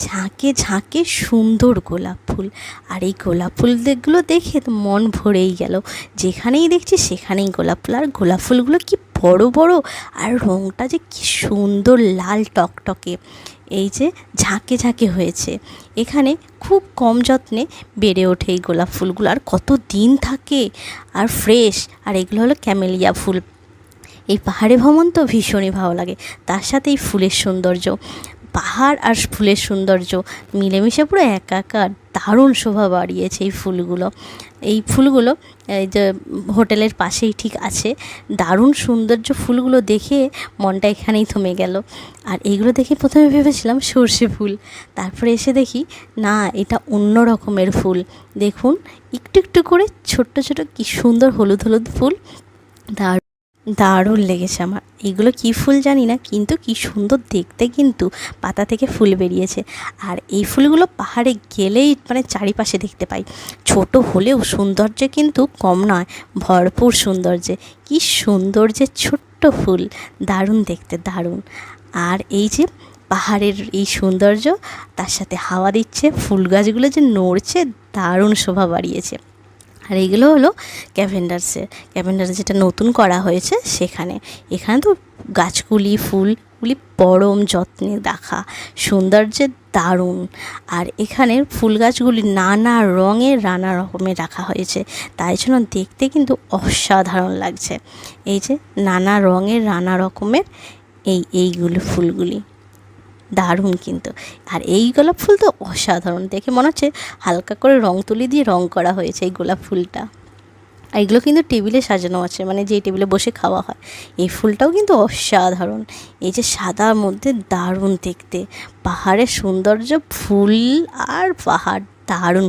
ঝাঁকে ঝাঁকে সুন্দর গোলাপ ফুল। আর এই গোলাপ ফুলগুলো দেখে মন ভরেই গেল। যেখানেই দেখছি সেখানেই গোলাপ ফুল। আর গোলাপ ফুলগুলো কি বড় বড়, আর রঙটা যে কি সুন্দর লাল টকটকে। এই যে ঝাঁকে ঝাঁকে হয়েছে। এখানে খুব কম যত্নে বেড়ে ওঠে এই গোলাপ ফুলগুলো। আর কত দিন থাকে, আর ফ্রেশ। আর এগুলো হলো ক্যামেলিয়া ফুল। এই পাহাড়ে ভ্রমণ তো ভীষণই ভালো লাগে। তার সাথে এই ফুলের সৌন্দর্য। পাহাড় আর ফুলের সৌন্দর্য মিলেমিশে পুরো একাকার দারুণ শোভা বাড়িয়েছে এই ফুলগুলো। এই ফুলগুলো, এই যে হোটেলের পাশেই ঠিক আছে, দারুণ সৌন্দর্য ফুলগুলো দেখে মনটা এখানেই থমে গেল। আর এগুলো দেখে প্রথমে ভেবেছিলাম সর্ষে ফুল, তারপরে এসে দেখি, না, এটা অন্য রকমের ফুল। দেখুন, একটু একটু করে ছোট্ট ছোট কি সুন্দর হলুদ হলুদ ফুল, দারুণ দারুণ লেগেছে আমার। এগুলো কী ফুল জানি না, কিন্তু কি সুন্দর দেখতে কিন্তু পাতা থেকে ফুল বেরিয়েছে। আর এই ফুলগুলো পাহাড়ে গেলেই মানে চারিপাশে দেখতে পাই। ছোট হলেও সৌন্দর্যে কিন্তু কম নয়, ভরপুর সৌন্দর্যে। কি সৌন্দর্যের ছোট্ট ফুল, দারুণ দেখতে, দারুণ। আর এই যে পাহাড়ের এই সৌন্দর্য, তার সাথে হাওয়া দিচ্ছে, ফুল গাছগুলো যে নড়ছে, দারুণ শোভা বাড়িয়েছে। আর এইগুলো হলো ক্যাভেন্ডার্সের। ক্যাভেন্ডার্স যেটা নতুন করা হয়েছে সেখানে। এখানে তো গাছগুলি, ফুলগুলি পরম যত্নে দেখা। সৌন্দর্যের দারুণ। আর এখানে ফুল গাছগুলি নানা রঙের নানা রকমের রাখা হয়েছে। তাই জন্য দেখতে কিন্তু অসাধারণ লাগছে। এই যে নানা রঙের নানা রকমের এই, এইগুলো ফুলগুলি। দারুণ কিন্তু। আর এই গোলাপ ফুল তো অসাধারণ। দেখে মনে হচ্ছে হালকা করে রং তুলি দিয়ে রং করা হয়েছে এই গোলাপ ফুলটা। আর এগুলো কিন্তু টেবিলে সাজানো আছে মানে যে টেবিলে বসে খাওয়া হয়। এই ফুলটাও কিন্তু অসাধারণ। এই যে সাদার মধ্যে দারুণ দেখতে। পাহাড়ের সৌন্দর্য, ফুল আর পাহাড়, দারুণ